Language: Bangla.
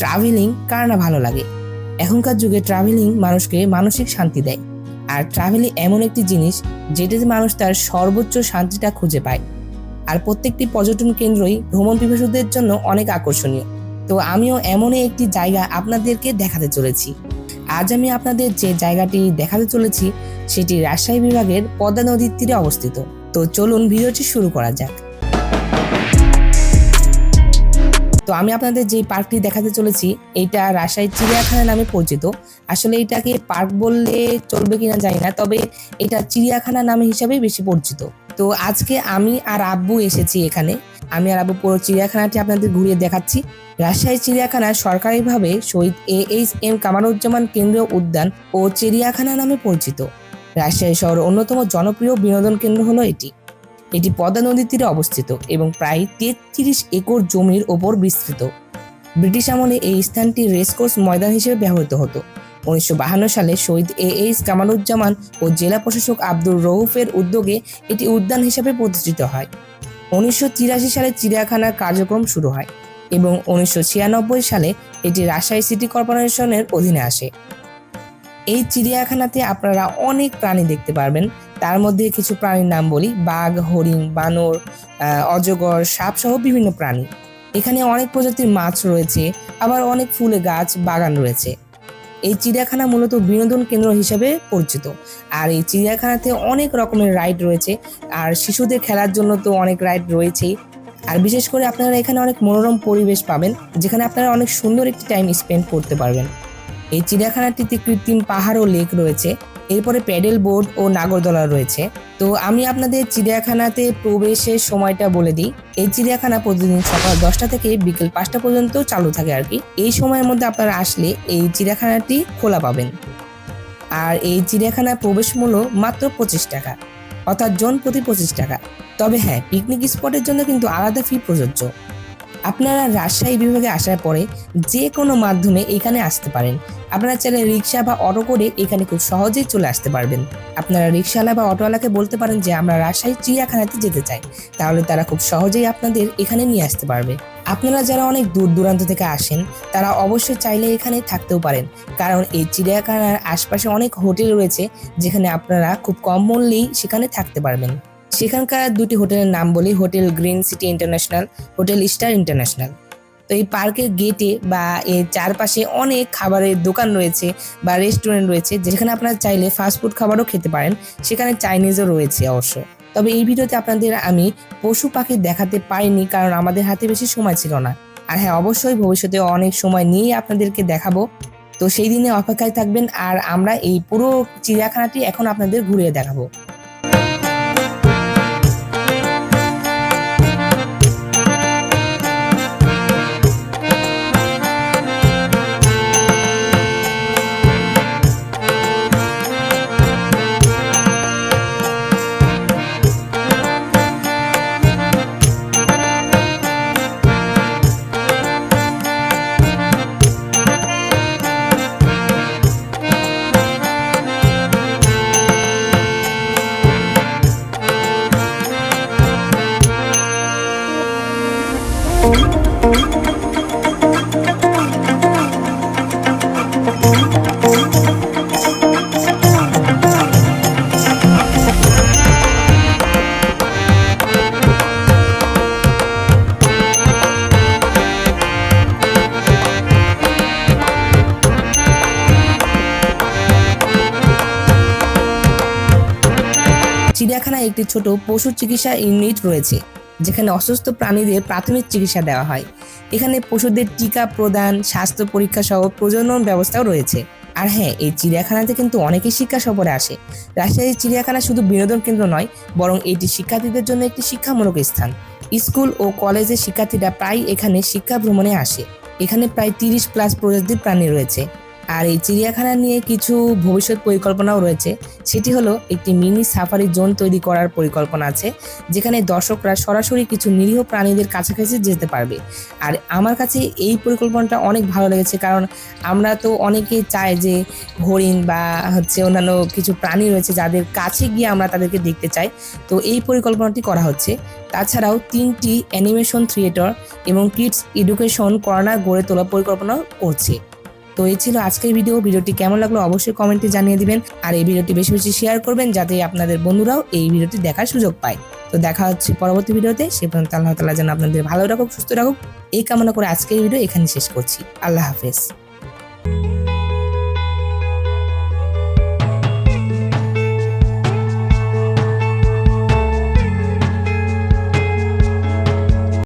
ট্রাভেলিং কার না ভালো লাগে? এখনকার যুগে ট্রাভেলিং মানুষকে মানসিক শান্তি দেয়। আর ট্রাভেলিং এমন একটি জিনিস যেটাতে মানুষ তার সর্বোচ্চ শান্তিটা খুঁজে পায়। আর প্রত্যেকটি পর্যটন কেন্দ্রই ভ্রমণ পিপাসুদের জন্য অনেক আকর্ষণীয়। তো আমিও এমনই একটি জায়গা আপনাদেরকে দেখাতে চলেছি। আজ আমি আপনাদের যে জায়গাটি দেখাতে চলেছি, সেটি রাজশাহী বিভাগের পদ্মা নদীর তীরে অবস্থিত। তো চলুন ভিডিওটি শুরু করা যাক। তো আমি আপনাদের যে পার্কটি দেখাতে চলেছি এটা রাজশাহী চিড়িয়াখানা নামে পরিচিত। আসলে এটাকে পার্ক বললে চলবে কিনা জানি না, তবে এটা চিড়িয়াখানা নামে হিসাবে বেশি পরিচিত। তো আজকে আমি আর আব্বু এসেছি এখানে। আমি আর আব্বু পুরো চিড়িয়াখানাটি আপনাদের ঘুরিয়ে দেখাচ্ছি। রাজশাহী চিড়িয়াখানা সরকারিভাবে Shahid A H M Kamaruzzaman কেন্দ্রীয় উদ্যান ও চিড়িয়াখানা নামে পরিচিত। রাজশাহী শহরের অন্যতম জনপ্রিয় বিনোদন কেন্দ্র হলো এটি। এটি পদ্মা নদীর তীরে অবস্থিত এবং প্রায় তেত্রিশ একর জমির ওপর বিস্তৃত। ব্রিটিশ আমলে এই স্থানটি রেসকোর্স ময়দান হিসেবে ব্যবহৃত হতো। উনিশশো সালে শহীদ এ এইচ কামারুজ্জামান ও জেলা প্রশাসক আব্দুর রউফের উদ্যোগে এটি উদ্যান হিসেবে প্রতিষ্ঠিত হয়। উনিশশো তিরাশি সালে চিড়িয়াখানার কার্যক্রম শুরু হয় এবং উনিশশো ছিয়ানব্বই সালে এটি রাজশাহী সিটি কর্পোরেশনের অধীনে আসে। এই চিড়িয়াখানাতে আপনারা অনেক প্রাণী দেখতে পারবেন তার মধ্যে কিছু প্রাণীর নাম বলি, বাঘ, হরিণ, বানর অজগর, সাপ সহ বিভিন্ন প্রাণী। এখানে অনেক প্রজাতির মাছ রয়েছে, আবার অনেক ফুলে, গাছ, বাগান রয়েছে। এই চিড়িয়াখানা মূলত বিনোদন কেন্দ্র হিসেবে পরিচিত। আর এই চিড়িয়াখানাতে অনেক রকমের রাইড রয়েছে, আর শিশুদের খেলার জন্য তো অনেক রাইড রয়েছেই। আর বিশেষ করে আপনারা এখানে অনেক মনোরম পরিবেশ পাবেন, যেখানে আপনারা অনেক সুন্দর একটি টাইম স্পেন্ড করতে পারবেন। এই চিড়িয়াখানাটিতে কৃত্রিম পাহাড় ও লেক রয়েছে এরপরে প্যাডেল বোর্ড ও নাগরদোলা রয়েছে। তো আমি আপনাদের চিড়িয়াখানাতে প্রবেশের সময়টা বলে দিই। এই চিড়িয়াখানা প্রতিদিন সকাল দশটা থেকে বিকেল পাঁচটা পর্যন্ত চালু থাকে আর কি। এই সময়ের মধ্যে আপনারা আসলে এই চিড়িয়াখানাটি খোলা পাবেন। আর এই চিড়িয়াখানার প্রবেশ মূল্য মাত্র পঁচিশ টাকা, অর্থাৎ জন প্রতি পঁচিশ টাকা। তবে হ্যাঁ পিকনিক স্পটের জন্য কিন্তু আলাদা ফি প্রযোজ্য। আপনারা রাজশাহী বিভাগে আসার পরে যে কোনো মাধ্যমে এখানে আসতে পারেন। আপনারা চাইলে রিক্সা বা অটো করে এখানে খুব সহজেই চলে আসতে পারবেন। আপনারা রিক্সাওয়ালা বা অটোওয়ালাকে বলতে পারেন যে, আমরা রাজশাহী চিড়িয়াখানাতে যেতে চাই। তাহলে তারা খুব সহজেই আপনাদের এখানে নিয়ে আসতে পারবে। আপনারা যারা অনেক দূর দূরান্ত থেকে আসেন, তারা অবশ্যই চাইলে এখানে থাকতেও পারেন। কারণ এই চিড়িয়াখানার আশপাশে অনেক হোটেল রয়েছে, যেখানে আপনারা খুব কম মূল্যেই সেখানে থাকতে পারবেন। সেখানকার দুটি হোটেলের নাম বলি, hotel green city international, hotel star international. তো এই পার্কের গেটে বা এর চারপাশে অনেক খাবারের দোকান রয়েছে বা রেস্টুরেন্ট রয়েছে, যেখানে আপনারা চাইলে ফাস্টফুড খাবারও খেতে পারেন। সেখানে চাইনিজও রয়েছে অবশ্য। তবে এই ভিডিওতে আপনাদের আমি পশু পাখি দেখাতে পারিনি কারণ আমাদের হাতে বেশি সময় ছিল না। আর হ্যাঁ অবশ্যই ভবিষ্যতে অনেক সময় নিয়েই আপনাদেরকে দেখাবো। তো সেই দিনে অপেক্ষায় থাকবেন আর আমরা এই পুরো চিড়িয়াখানাটি এখন আপনাদের ঘুরিয়ে দেখাবো। চিড়িয়াখানায় একটি ছোট পশু চিকিৎসা ইউনিট রয়েছে, যেখানে অসুস্থ প্রাণীদের প্রাথমিক চিকিৎসা দেওয়া হয়। এখানে পশুদের টিকা প্রদান, স্বাস্থ্য পরীক্ষা সহ প্রজনন ব্যবস্থাও রয়েছে। আর হ্যাঁ এই চিড়িয়াখানাতে কিন্তু অনেকেই শিক্ষা সফরে আসে। রাজশাহী চিড়িয়াখানা শুধু বিনোদন কেন্দ্র নয়, বরং এটি শিক্ষার্থীদের জন্য একটি শিক্ষামূলক স্থান। স্কুল ও কলেজের শিক্ষার্থীরা প্রায় এখানে শিক্ষা ভ্রমণে আসে। এখানে প্রায় তিরিশ প্লাস প্রজাতির প্রাণী রয়েছে। আর এই চিড়িয়াখানা নিয়ে কিছু ভবিষ্যৎ পরিকল্পনাও রয়েছে। সেটি হলো একটি মিনি সাফারি জোন তৈরি করার পরিকল্পনা আছে, যেখানে দর্শকরা সরাসরি কিছু নিরীহ প্রাণীদের কাছাকাছি যেতে পারবে। আর আমার কাছে এই পরিকল্পনাটা অনেক ভালো লেগেছে, কারণ আমরা তো অনেকেই চাই যে হরিণ বা হচ্ছে অন্যান্য কিছু প্রাণী রয়েছে যাদের কাছে গিয়ে আমরা তাদেরকে দেখতে চাই। তো এই পরিকল্পনাটি করা হচ্ছে। তাছাড়াও তিনটি অ্যানিমেশন থিয়েটার এবং কিডস এডুকেশন কর্নার গড়ে তোলার পরিকল্পনা করছে। তো এই ছিল আজকের ভিডিও ভিডিওটি কেমন লাগল অবশ্যই কমেন্টে জানিয়ে দিবেন। আর এই ভিডিওটি বেশি বেশি শেয়ার করবেন যাতে আপনাদের বন্ধুরাও এই ভিডিওটি দেখার সুযোগ পায়। তো দেখা হচ্ছে পরবর্তী ভিডিওতে। সে পর্যন্ত আল্লাহ তালা যেন আপনাদের ভালো রাখুক, সুস্থ রাখুক। এই কামনা করে আজকের ভিডিও এখানে শেষ করছি। আল্লাহ হাফেজ।